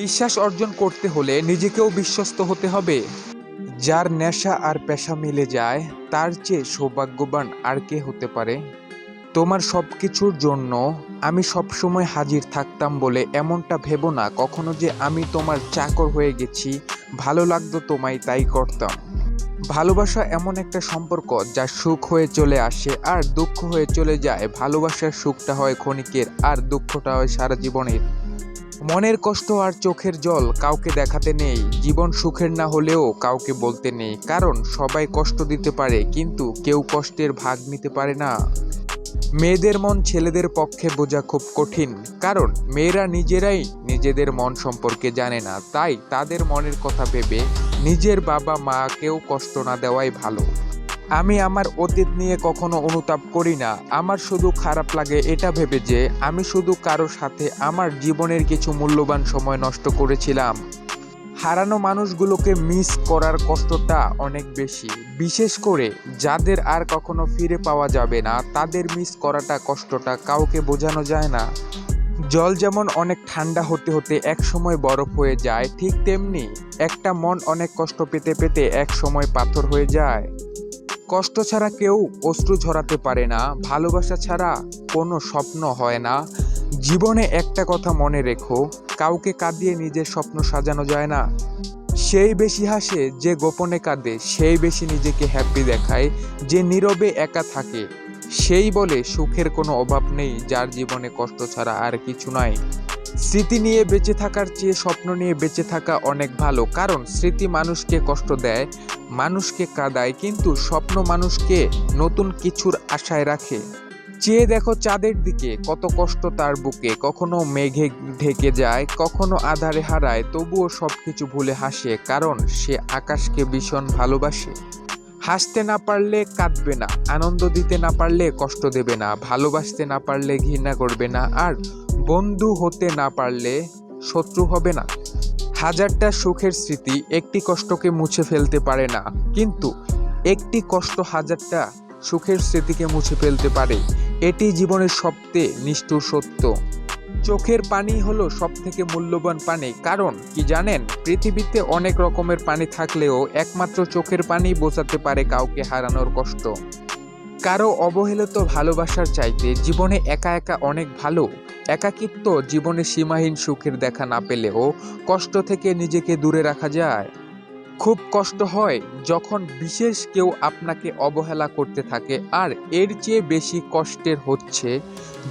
বিশ্বাস অর্জন করতে হলে নিজেকেও বিশ্বস্ত হতে হবে। যার নেশা আর পেশা মিলে যায়, তার চেয়ে সৌভাগ্যবান আর কে হতে পারে? তোমার সব কিছুর জন্য আমি সবসময় হাজির থাকতাম বলে এমনটা ভেবো না, কখনো যে আমি তোমার চাকর হয়ে গেছি, ভালো লাগতো তোমায় তাই করতাম। ভালোবাসা এমন একটা সম্পর্ক যা সুখ হয়ে চলে আসে আর দুঃখ হয়ে চলে যায়। ভালোবাসার সুখটা হয় ক্ষণিকের আর দুঃখটা হয় সারা জীবনের। মনের কষ্ট আর চোখের জল কাউকে দেখাতে নেই, জীবন সুখের না হলেও কাউকে বলতে নেই। কারণ সবাই কষ্ট দিতে পারে, কিন্তু কেউ কষ্টের ভাগ নিতে পারে না। মেয়েদের মন ছেলেদের পক্ষে বোঝা খুব কঠিন, কারণ মেয়েরা নিজেরাই নিজেদের মন সম্পর্কে জানে না। তাই তাদের মনের কথা ভেবে নিজের বাবা মাকেও কষ্ট না দেওয়াই ভালো। আমি আমার অতীত নিয়ে কখনো অনুতাপ করি না। আমার শুধু খারাপ লাগে এটা ভেবে যে, আমি শুধু কারও সাথে আমার জীবনের কিছু মূল্যবান সময় নষ্ট করেছিলাম। হারানো মানুষগুলোকে মিস করার কষ্টটা অনেক বেশি। বিশেষ করে যাদের আর কখনো ফিরে পাওয়া যাবে না, তাদের মিস করাটা কষ্টটা কাউকে বোঝানো যায় না। জল যেমন অনেক ঠান্ডা হতে হতে এক সময় বরফ হয়ে যায়, ঠিক তেমনি একটা মন অনেক কষ্ট পেতে পেতে এক সময় পাথর হয়ে যায়। কষ্ট ছাড়া কেউ অশ্রু ঝরাতে পারে না, ভালোবাসা ছাড়া কোনো স্বপ্ন হয় না। জীবনে একটা কথা মনে রেখো, কাউকে কাঁদিয়ে নিজের স্বপ্ন সাজানো যায় না। সেই বেশি হাসে যে গোপনে কাঁদে, সেই বেশি নিজেকে হ্যাপি দেখায় যে নীরবে একা থাকে। সেই বলে সুখের কোনো অভাব নেই যার জীবনে কষ্ট ছাড়া আর কিছু নাই। স্মৃতি নিয়ে বেঁচে থাকার চেয়ে স্বপ্ন নিয়ে বেঁচে থাকা অনেক ভালো। কারণ স্মৃতি মানুষকে কষ্ট দেয়, মানুষকে কাঁদায়, কিন্তু স্বপ্ন মানুষকে নতুন কিছুর আশায় রাখে। চেয়ে দেখো চাঁদের দিকে, কত কষ্ট তার বুকে। কখনো মেঘে ঢেকে যায়, কখনো আধারে হারায়, তবুও সব কিছু ভুলে হাসে, কারণ সে আকাশকে ভীষণ ভালোবাসে। হাসতে না পারলে কাঁদবে না, আনন্দ দিতে না পারলে কষ্ট দেবে না, ভালোবাসতে না পারলে ঘৃণা করবে না, আর বন্ধু হতে না পারলে শত্রু হবে না। হাজারটা সুখের স্মৃতি একটি কষ্টকে মুছে ফেলতে পারে না, কিন্তু একটি কষ্ট হাজারটা সুখের স্মৃতিকে মুছে ফেলতে পারে। এটি জীবনের সবচেয়ে নিষ্ঠুর সত্য। চোখের পানি হলো সব থেকে মূল্যবান পানি। কারণ, কি জানেন, পৃথিবীতে অনেক রকমের পানি থাকলেও একমাত্র চোখের পানি বোঝাতে পারে কাউকে হারানোর কষ্ট। কারও অবহেলিত ভালোবাসার চাইতে জীবনে একা একা অনেক ভালো। একাকিত্ব জীবনে সীমাহীন সুখের দেখা না পেলেও কষ্ট থেকে নিজেকে দূরে রাখা যায়। খুব কষ্ট হয় যখন বিশেষ কেউ আপনাকে অবহেলা করতে থাকে আর এর চেয়ে বেশি কষ্টের হচ্ছে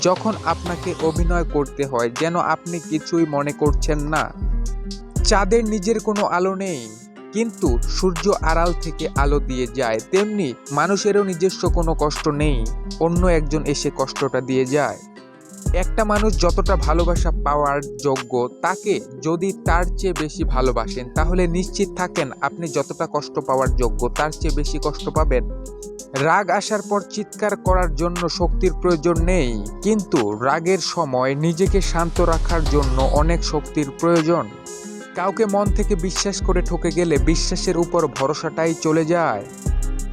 যখন আপনাকে অভিনয় করতে হয় যেন আপনি কিছুই মনে করছেন না। চাঁদের নিজের কোনো আলো নেই, কিন্তু সূর্য আড়াল থেকে আলো দিয়ে যায়, তেমনি মানুষেরও নিজস্ব কোনো কষ্ট নেই, অন্য একজন এসে কষ্টটা দিয়ে যায়। একটা মানুষ যতটা ভালোবাসা পাওয়ার যোগ্য, তাকে যদি তার চেয়ে বেশি ভালোবাসেন, তাহলে নিশ্চিত থাকেন আপনি যতটা কষ্ট পাওয়ার যোগ্য, তার চেয়ে বেশি কষ্ট পাবেন। রাগ আসার পর চিৎকার করার জন্য শক্তির প্রয়োজন নেই, কিন্তু রাগের সময় নিজেকে শান্ত রাখার জন্য অনেক শক্তির প্রয়োজন। কাউকে মন থেকে বিশ্বাস করে ঠকে গেলে বিশ্বাসের উপর ভরসাটাই চলে যায়।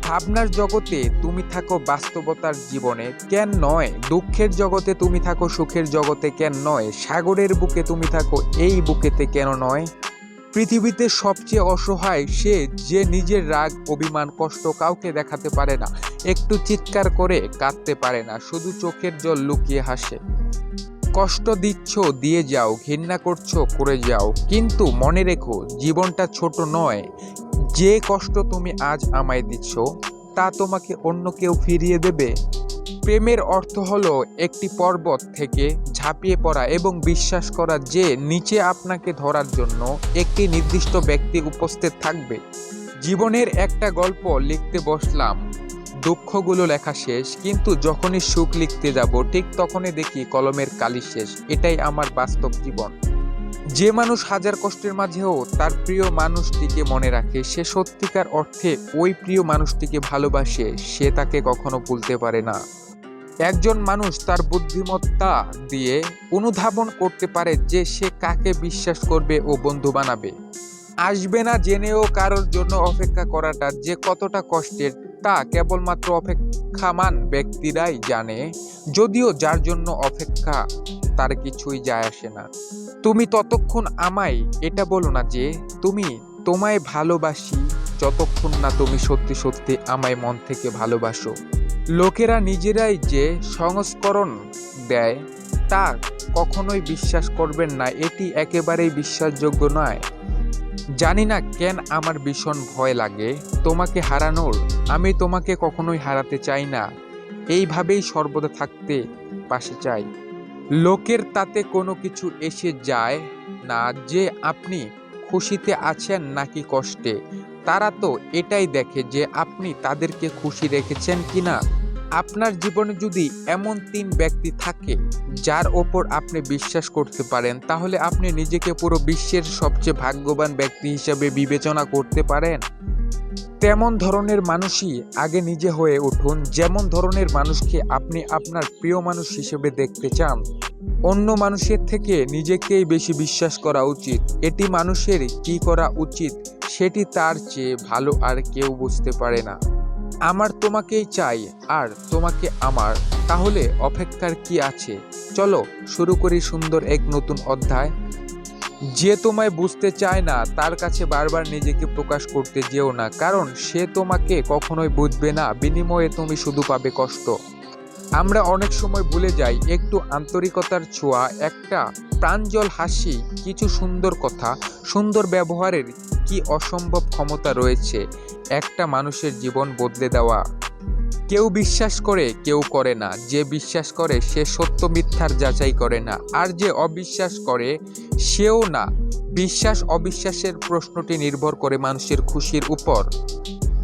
ভাবনার জগতে তুমি থাকো বাস্তবতার জীবনে, কেন নয়? দুঃখের জগতে তুমি থাকো, সুখের জগতে কেন নয়? সাগরের বুকে তুমি থাকো, এই বুকেতে কেন নয়? পৃথিবীতে সবচেয়ে অসহায় সে যে নিজের রাগ, অভিমান, কষ্ট কাউকে দেখাতে পারে না, একটু চিৎকার করে কাঁদতে পারে না, শুধু চোখের জল লুকিয়ে হাসে। কষ্ট দিচ্ছ, দিয়ে যাও, ঘৃণা করছ, করে যাও, কিন্তু মনে রেখো, জীবনটা ছোট নয় যে কষ্ট তুমি আজ আমায় দিচ্ছ, তা তোমাকে অন্য কেউ ফিরিয়ে দেবে। প্রেমের অর্থ হলো একটি পর্বত থেকে ঝাঁপিয়ে পড়া এবং বিশ্বাস করা যে নিচে আপনাকে ধরার জন্য একটি নির্দিষ্ট ব্যক্তি উপস্থিত থাকবে। জীবনের একটা গল্প লিখতে বসলাম। দুঃখগুলো লেখা শেষ, কিন্তু যখনই সুখ লিখতে যাব, ঠিক তখনই দেখি কলমের কালি শেষ। এটাই আমার বাস্তব জীবন। যে মানুষ হাজার কষ্টের মাঝেও তার প্রিয় মানুষটিকে মনে রাখে, সে সত্যিকার অর্থে ওই প্রিয় মানুষটিকে ভালোবাসে, সে তাকে কখনো ভুলতে পারে না। একজন মানুষ তার বুদ্ধিমত্তা দিয়ে অনুধাবন করতে পারে যে সে কাকে বিশ্বাস করবে ও বন্ধু বানাবে। আসবে না জেনেও কারোর জন্য অপেক্ষা করাটা যে কতটা কষ্টের, তা কেবলমাত্র অপেক্ষামান ব্যক্তিরাই জানে, যদিও যার জন্য অপেক্ষা তার কিছুই যায় আসে না। তুমি ততক্ষণ আমায় এটা বলো না যে, তুমি তোমায় ভালোবাসি যতক্ষণ না তুমি সত্যি সত্যি আমায় মন থেকে ভালোবাসো। লোকেরা নিজেরাই যে সংস্করণ দেয়, তা কখনোই বিশ্বাস করবেন না, এটি একেবারেই বিশ্বাসযোগ্য নয়। জানি না কেন আমার ভীষণ ভয় লাগে, তোমাকে হারানোর, আমি তোমাকে কখনোই হারাতে চাই না। এইভাবেই সর্বদা থাকতে পাশে চাই। লোকের তাতে কোনো কিছু এসে যায় না যে আপনি খুশিতে আছেন নাকি কষ্টে। তারা তো এটাই দেখে যে আপনি তাদেরকে খুশি রেখেছেন কি না আপনার জীবনে যদি এমন তিন ব্যক্তি থাকে, যার ওপর আপনি বিশ্বাস করতে পারেন, তাহলে আপনি নিজেকে পুরো বিশ্বের সবচেয়ে ভাগ্যবান ব্যক্তি হিসেবে বিবেচনা করতে পারেন। তেমন ধরনের মানুষই আগে নিজে হয়ে উঠুন, যেমন ধরনের মানুষকে আপনি আপনার প্রিয় মানুষ হিসেবে দেখতে চান। অন্য মানুষের থেকে নিজেকেই বেশি বিশ্বাস করা উচিত। এটি মানুষের কি করা উচিত, সেটি তার চেয়ে ভালো আর কেউ বুঝতে পারে না। আমার তোমাকেই চাই, আর তোমাকে আমার। তাহলে অপেক্ষার কি আছে? চলো শুরু করি সুন্দর এক নতুন অধ্যায়। যে তোমায় বুঝতে চায় না, তার কাছে বারবার নিজেকে প্রকাশ করতে যেও না, কারণ সে তোমাকে কখনোই বুঝবে না, বিনিময়ে তুমি শুধু পাবে কষ্ট। আমরা অনেক সময় ভুলে যাই, একটু আন্তরিকতার ছোঁয়া, একটা প্রাঞ্জল হাসি, কিছু সুন্দর কথা, সুন্দর ব্যবহারের কি অসম্ভব ক্ষমতা রয়েছে, একটা মানুষের জীবন বদলে দেওয়া। কেউ বিশ্বাস করে, কেউ করে না, যে বিশ্বাস করে, সে সত্য মিথ্যার যাচাই করে না, আর যে অবিশ্বাস করে সেও না, বিশ্বাস অবিশ্বাসের প্রশ্নটি নির্ভর করে মানুষের খুশির উপর।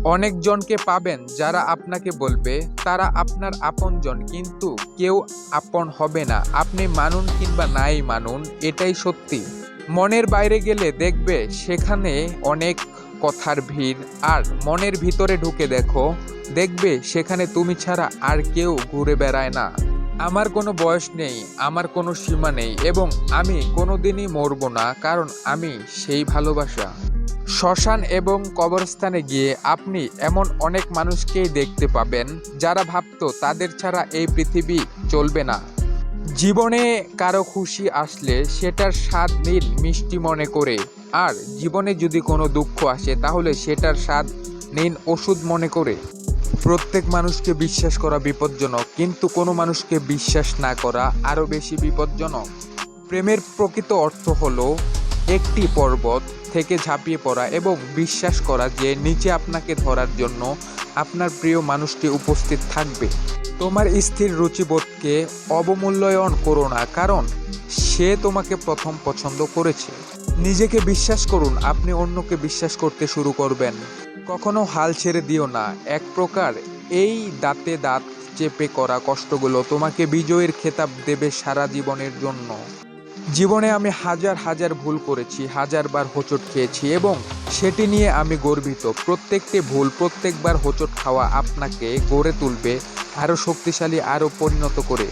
অনেকজনকে পাবেন যারা আপনাকে বলবে, তারা আপনার আপনজন, কিন্তু কেউ আপন হবে না। আপনি মানুন কিংবা নাই মানুন, এটাই সত্যি। মনের বাইরে গেলে দেখবে সেখানে অনেক কথার ভিড়। আর মনের ভিতরে ঢুকে দেখো, দেখবে সেখানে তুমি ছাড়া আর কেউ ঘুরে বেড়ায় না। আমার কোনো বয়স নেই, আমার কোনো সীমা নেই এবং আমি কোনোদিনই মরবো না, কারণ আমি সেই ভালোবাসা। শ্মশান এবং কবরস্থানে গিয়ে আপনি এমন অনেক মানুষকেই দেখতে পাবেন, যারা ভাবত তাদের ছাড়া এই পৃথিবী চলবে না। জীবনে কারও খুশি আসলে সেটার স্বাদ নিন মিষ্টি মনে করে, আর জীবনে যদি কোনো দুঃখ আসে তাহলে সেটার স্বাদ নিন ওষুধ মনে করে। প্রত্যেক মানুষকে বিশ্বাস করা বিপজ্জনক, কিন্তু কোনো মানুষকে বিশ্বাস না করা আরও বেশি বিপজ্জনক। প্রেমের প্রকৃত অর্থ হলো একটি পর্বত থেকে ঝাঁপিয়ে পড়া এবং বিশ্বাস করা যে নিচে আপনাকে ধরার জন্য আপনার প্রিয় মানুষটি উপস্থিত থাকবে। তোমার স্থির রুচিবোধকে অবমূল্যায়ন করো না, কারণ সে তোমাকে প্রথম পছন্দ করেছে। নিজেকে বিশ্বাস করুন, আপনি অন্যকে বিশ্বাস করতে শুরু করবেন। কখনো হাল ছেড়ে দিও না। এক প্রকার এই দাঁতে দাঁত চেপে করা কষ্টগুলো তোমাকে বিজয়ের খেতাব দেবে সারা জীবনের জন্য। জীবনে আমি হাজার হাজার ভুল করেছি, হাজারবার হোঁচট খেয়েছি এবং সেটি নিয়ে আমি গর্বিত। প্রত্যেকটি ভুল প্রত্যেকবার হোঁচট খাওয়া আপনাকে গড়ে তুলবে, আরও শক্তিশালী, আরও পরিণত করে।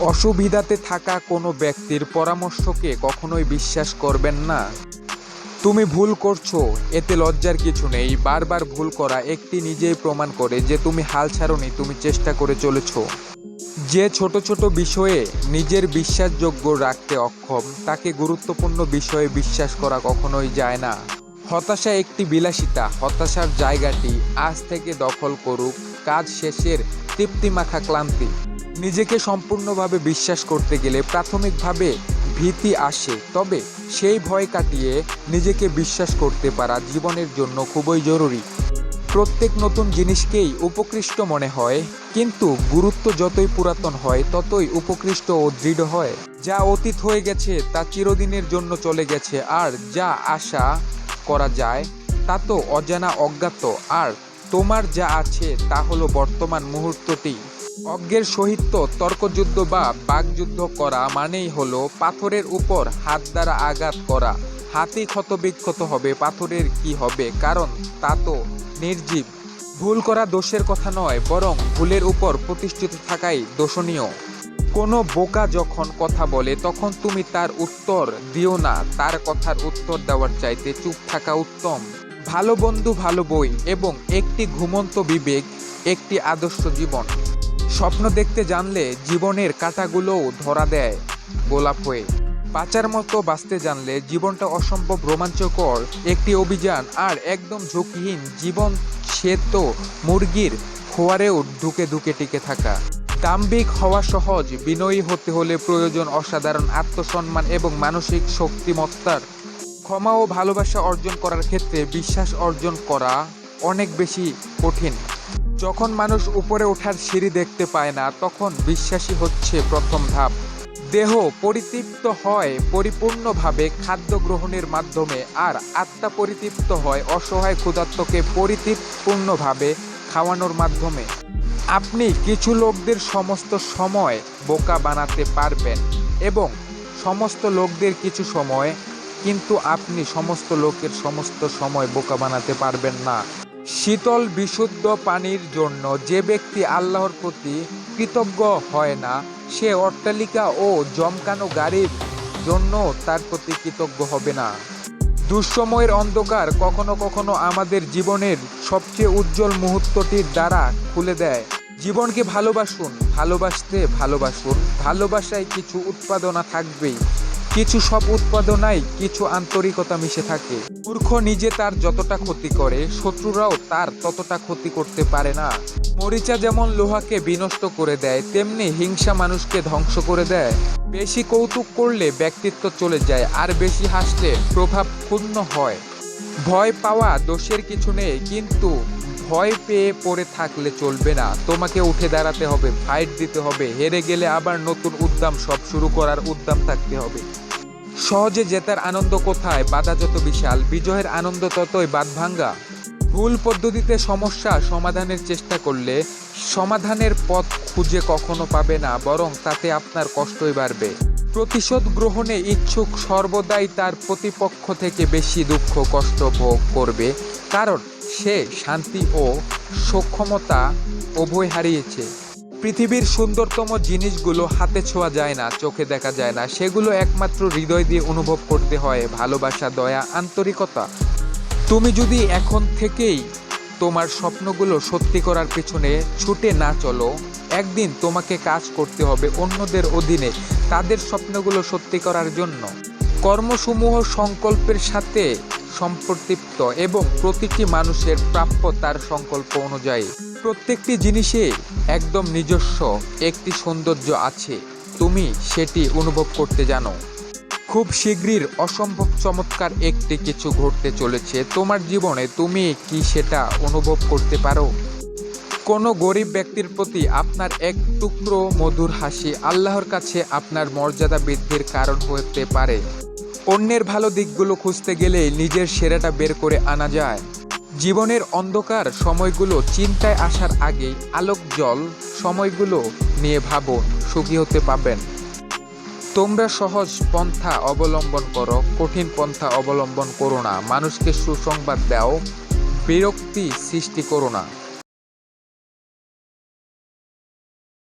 অসুবিধাতে থাকা কোনো ব্যক্তির পরামর্শকে কখনোই বিশ্বাস করবেন না। তুমি ভুল করছ, এতে লজ্জার কিছু নেই। বারবার ভুল করা একটি নিজেই প্রমাণ করে যে তুমি হাল ছাড়োনি, তুমি চেষ্টা করে চলেছো। যে ছোট ছোট বিষয়ে নিজের বিশ্বাসযোগ্য রাখতে অক্ষম, তাকে গুরুত্বপূর্ণ বিষয়ে বিশ্বাস করা কখনোই যায় না। হতাশা একটি বিলাসিতা, হতাশার জায়গাটি আজ থেকে দখল করুক, কাজ শেষের তৃপ্তিমাখা ক্লান্তি। নিজেকে সম্পূর্ণভাবে বিশ্বাস করতে গেলে প্রাথমিকভাবে ভীতি আসে, তবে সেই ভয় কাটিয়ে নিজেকে বিশ্বাস করতে পারা জীবনের জন্য খুবই জরুরি। প্রত্যেক নতুন জিনিসকেই উপকৃষ্ট মনে হয়, কিন্তু গুরুত্ব যতই পুরাতন হয়, ততই উপকৃষ্ট ও দৃঢ় হয়। যা অতীত হয়ে গেছে, তা চিরদিনের জন্য চলে গেছে, আর যা আশা করা যায়, তা তো অজানা অজ্ঞাত। আর তোমার যা আছে, তা হলো বর্তমান মুহূর্তটি। অজ্ঞের সহিত তর্কযুদ্ধ বা বাগযুদ্ধ করা মানেই হলো পাথরের উপর হাত দ্বারা আঘাত করা। হাতই ক্ষতবিক্ষত হবে, পাথরের কি হবে? কারণ তা তো নির্জীব। ভুল করা দোষের কথা নয়, বরং ভুলের উপর প্রতিষ্ঠিত থাকাই দোষণীয়। কোনো বোকা যখন কথা বলে, তখন তুমি তার উত্তর দিও না। তার কথার উত্তর দেওয়ার চাইতে চুপ থাকা উত্তম। ভালো বন্ধু, ভালো বই এবং একটি ঘুমন্ত বিবেক, একটি আদর্শ জীবন। স্বপ্ন দেখতে জানলে জীবনের কাঁটাগুলোও ধরা দেয় গোলাপ হয়ে। বাঁচার মতো বাঁচতে জানলে জীবনটা অসম্ভব রোমাঞ্চকর একটি অভিযান আর একদম ঝুঁকিহীন জীবন সে তো মুরগির খোয়ারেও ঢুকে ঢুকে টিকে থাকা। দাম্ভিক হওয়া সহজ, বিনয়ী হতে হলে প্রয়োজন অসাধারণ আত্মসম্মান এবং মানসিক শক্তিমত্তার। ক্ষমা ও ভালোবাসা অর্জন করার ক্ষেত্রে বিশ্বাস অর্জন করা অনেক বেশি কঠিন। যখন মানুষ উপরে ওঠার সিঁড়ি দেখতে পায় না, তখন বিশ্বাসী হচ্ছে প্রথম ধাপ। দেহ পরিতৃপ্ত হয় পরিপূর্ণভাবে খাদ্য গ্রহণের মাধ্যমে, আর আত্মা পরিতৃপ্ত হয় অসহায় ক্ষুধার্তকে পরিতৃপ্তপূর্ণভাবে খাওয়ানোর মাধ্যমে। আপনি কিছু লোকদের সমস্ত সময় বোকা বানাতে পারবেন এবং সমস্ত লোকদের কিছু সময়, কিন্তু আপনি সমস্ত লোকের সমস্ত সময় বোকা বানাতে পারবেন না। শীতল, বিশুদ্ধ পানির জন্য যে ব্যক্তি আল্লাহর প্রতি কৃতজ্ঞ হয় না, সে অট্টালিকা ও জমকানো গাড়ির জন্য তার প্রতি কৃতজ্ঞ হবে না। দুঃসময়ের অন্ধকার কখনো কখনো আমাদের জীবনের সবচেয়ে উজ্জ্বল মুহূর্তটির দ্বারা খুলে দেয়। জীবনকে ভালোবাসুন, ভালোবাসতে ভালোবাসুন, ভালোবাসায় কিছু উৎপাদনা থাকবেই। কিছু সব উৎপাদনায় কিছু আন্তরিকতা মিশে থাকে। মূর্খ নিজে তার যতটা ক্ষতি করে, শত্রুরাও তার ততটা ক্ষতি করতে পারে না। মরিচা যেমন লোহাকে বিনষ্ট করে দেয়, তেমনি হিংসা মানুষকে ধ্বংস করে দেয়। বেশি কৌতুক করলে ব্যক্তিত্ব চলে যায়, আর বেশি হাসলে প্রভাব ক্ষুণ্ণ হয়। ভয় পাওয়া দোষের কিছু নেই, কিন্তু ভয় পেয়ে পড়ে থাকলে চলবে না। তোমাকে উঠে দাঁড়াতে হবে ফাইট দিতে হবে, হেরে গেলে আবার নতুন উদ্যম, সব শুরু করার উদ্যম থাকতে হবে। সহজে জেতার আনন্দ কোথায়? বাধা যত বিশাল, বিজয়ের আনন্দ ততই বাদ ভাঙ্গা। ভুল পদ্ধতিতে সমস্যা সমাধানের চেষ্টা করলে সমাধানের পথ খুঁজে কখনো পাবে না, বরং তাতে আপনার কষ্টই বাড়বে। প্রতিশোধ গ্রহণে ইচ্ছুক সর্বদাই তার প্রতিপক্ষ থেকে বেশি দুঃখ, কষ্ট ভোগ করবে, কারণ সে শান্তি ও সক্ষমতা উভয় হারিয়েছে। পৃথিবীর সুন্দরতম জিনিসগুলো হাতে ছোঁয়া যায় না, চোখে দেখা যায় না। সেগুলো একমাত্র হৃদয় দিয়ে অনুভব করতে হয়, ভালোবাসা, দয়া, আন্তরিকতা। তুমি যদি এখন থেকেই তোমার স্বপ্নগুলো সত্যি করার পেছনে ছুটে না চলো, একদিন তোমাকে কাজ করতে হবে অন্যদের অধীনে, তাদের স্বপ্নগুলো সত্যি করার জন্য। কর্মসমূহ সংকল্পের সাথে সম্পর্কিত এবং প্রতিটি মানুষের প্রাপ্য তার সংকল্প অনুযায়ী প্রত্যেকটি জিনিসে একদম নিজস্ব একটি সৌন্দর্য আছে। তুমি সেটি অনুভব করতে জানো। খুব শীঘ্রই অসম্ভব চমৎকার একটি কিছু ঘটতে চলেছে। তোমার জীবনে তুমি কি সেটা অনুভব করতে পারো? কোনো গরিব ব্যক্তির প্রতি আপনার এক টুকরো মধুর হাসি আল্লাহর কাছে আপনার মর্যাদা বৃদ্ধির কারণ হতে পারে। অন্যের ভালো দিকগুলো খুঁজতে গেলে নিজের সেরাটা বের করে আনা যায়। জীবনের অন্ধকার সময়গুলো চিন্তায় আসার আগেই আলোক জল সময়গুলো নিয়ে ভাবো সুখী হতে পাবেন। তোমরা সহজ পন্থা অবলম্বন করো, কঠিন পন্থা অবলম্বন করো না, মানুষকে সুসংবাদ দাও, বিরক্তি সৃষ্টি করো না।